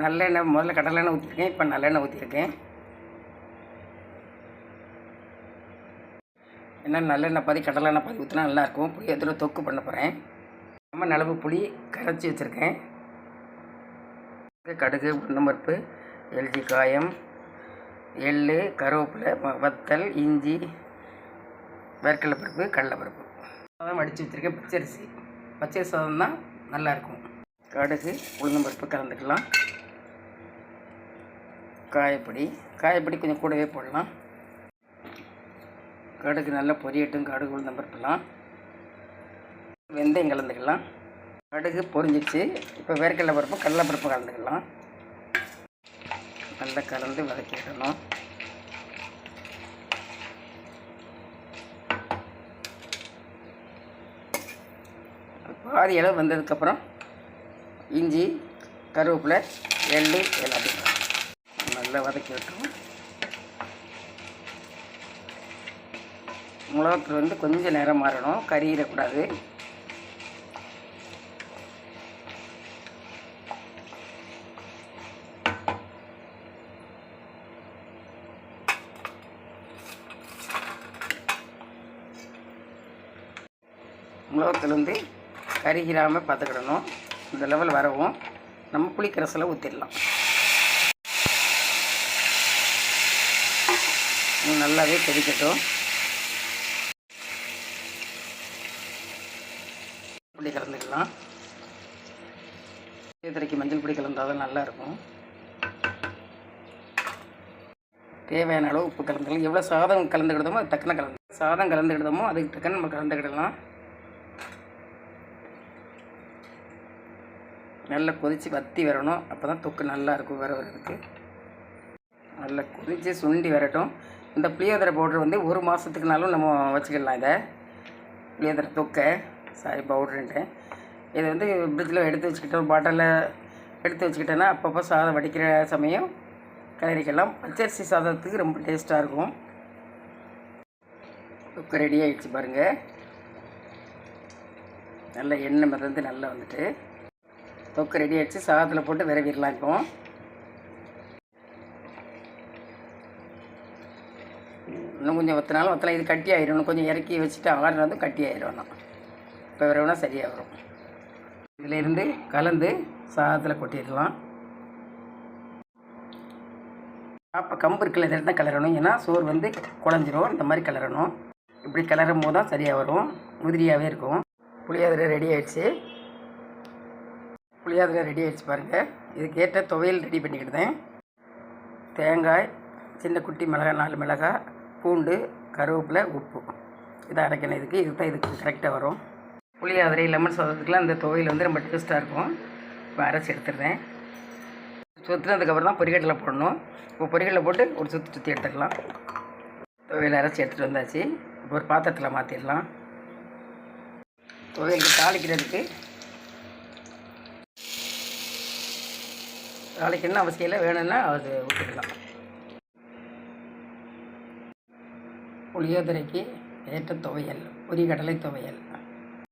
நல்லெண்ணெய் முதல்ல கடலெண்ணெய் ஊற்றிருக்கேன் இப்போ நல்லெண்ணெய் ஊற்றிருக்கேன் ஏன்னா நல்லெண்ணெய் பாதி கடலெண்ணெய் பாதி ஊற்றினா நல்லாயிருக்கும் புளி அதில் தொக்கு பண்ண போகிறேன் நம்ம நலவு புளி கரைச்சி வச்சுருக்கேன். கடுகு உண்ணம்பருப்பு எல்ஜி காயம் எள் கருவேப்பிலை வத்தல் இஞ்சி வேர்க்கடலை பருப்பு கடலைப்பருப்பு சாதம் அடித்து வச்சுருக்கேன் பச்சரிசி. பச்சரிசி சாதம் தான் நல்லாயிருக்கும் கடுகு உளுந்தம்பருப்பு கலந்துக்கலாம். காயப்பொடி. காயப்பொடி கொஞ்சம் கூடவே போடலாம். கடுகு நல்லா பொரியட்டும் கடுகு உளுந்தம்பருப்புலாம் வெந்தயம் கலந்துக்கலாம். கடுகு பொரிஞ்சிச்சு இப்போ வேர்க்கடலை பருப்பு கடலைப்பருப்பு கலந்துக்கலாம். நல்லா கலந்து வதக்கிடணும். பாதி அளவு வந்ததுக்கப்புறம் இஞ்சி கருவேப்பிலை எள்ளு எல்லாத்தையும் நல்லா வதக்கி விட்டுருவோம். மிளகாத்தூள் வந்து கொஞ்சம் நேரம் மாறணும். கறியிடக்கூடாது மிளகாத்தூள் வந்து கருகிராமல் பார்த்துக்கிடணும். இந்த லெவல் வரவும். நம்ம புளிக்கரசில் ஊற்றிடலாம் நல்லாவே கொதிக்கட்டும். பொடி கலந்துக்கலாம். சேத்திரைக்கு மஞ்சள் பொடி கலந்தால் தான் நல்லாயிருக்கும். தேவையான அளவு உப்பு கலந்துக்கலாம். எவ்வளோ சாதம் கலந்துக்கிட்டோமோ அது தக்கன கலந்து சாதம் கலந்துக்கிடுதோமோ அதுக்கு டக்குன்னு நம்ம கலந்துக்கிடலாம். நல்லா கொதித்து வத்தி வரணும். அப்போ தான் தொக்கு நல்லா இருக்கும் வர வரதுக்கு நல்லா கொதித்து சுண்டி வரட்டும். இந்த புளியோதரை பவுட்ரு வந்து ஒரு மாதத்துக்குனாலும் நம்ம வச்சுக்கலாம் இதை. புளியோதரை தொக்கை. சாரி பவுடருன்ட்டேன் இதை வந்து ஃப்ரிட்ஜில் எடுத்து வச்சுக்கிட்டோம் பாட்டிலில் எடுத்து வச்சுக்கிட்டோன்னா அப்பப்போ சாதம் வடிக்கிற சமயம் கிளறிக்கலாம். பச்சரிசி சாதத்துக்கு ரொம்ப டேஸ்ட்டாக இருக்கும். தொக்கை ரெடி ஆகிடுச்சு பாருங்கள் நல்லா எண்ணெய் மிதந்து நல்லா வந்துட்டு. தொக்கு ரெடி ஆகிடுச்சு சாதத்தில் போட்டு விரவிடலாம் இப்போ. இன்னும் கொஞ்சம் ஒத்தினாலும் ஒத்தலாம் இது கட்டி ஆயிரும் இன்னும் கொஞ்சம் இறக்கி வச்சுட்டு ஆடுறதும் கட்டி ஆயிரும் இன்னும். இப்போ வரவுனா சரியாக வரும் இதிலிருந்து கலந்து சாதத்தில் கொட்டிடலாம். அப்போ கம்பு இருக்குல்ல இதில் தான் கிளறணும் ஏன்னா சோறு வந்து குழஞ்சிரும் இந்த மாதிரி கிளறணும் இப்படி கிளறும் போது தான் சரியாக வரும். உதிரியாகவே இருக்கும். புளியோதரை ரெடி ஆகிடுச்சு புளியோதரை ரெடி ஆகிடுச்சு பாருங்கள் இதுக்கேற்ற துவையல் ரெடி பண்ணிக்கிட்டேன் தேங்காய் சின்ன குட்டி மிளகாய் நாலு மிளகாய் பூண்டு கருவேப்பிலை உப்பு. இதை அரைக்கணும் இதுக்கு இது தான் இதுக்கு கரெக்டாக வரும். புளியோதரை லெமன் சாதத்துக்குலாம் இந்த துவையில் வந்து ரொம்ப டேஸ்ட்டாக இருக்கும். இப்போ அரைச்சி எடுத்துடுறேன். சுற்றுனதுக்கப்புறம் தான் பொறிகடலை போடணும். இப்போ பொறிகடலை போட்டு ஒரு சுற்றி சுற்றி எடுத்துக்கலாம் துவையில் அரைச்சி எடுத்துகிட்டு வந்தாச்சு. இப்போ ஒரு பாத்திரத்தில் மாற்றிடலாம் துவையலுக்கு தாளிக்கிறதுக்கு தாளிக்கணும்னு அவசியம் இல்லை. வேணும்னா அது விட்டுக்கலாம் புளியோதரைக்கு ஏற்ற துவையல் பொரிகடலை துவையல்.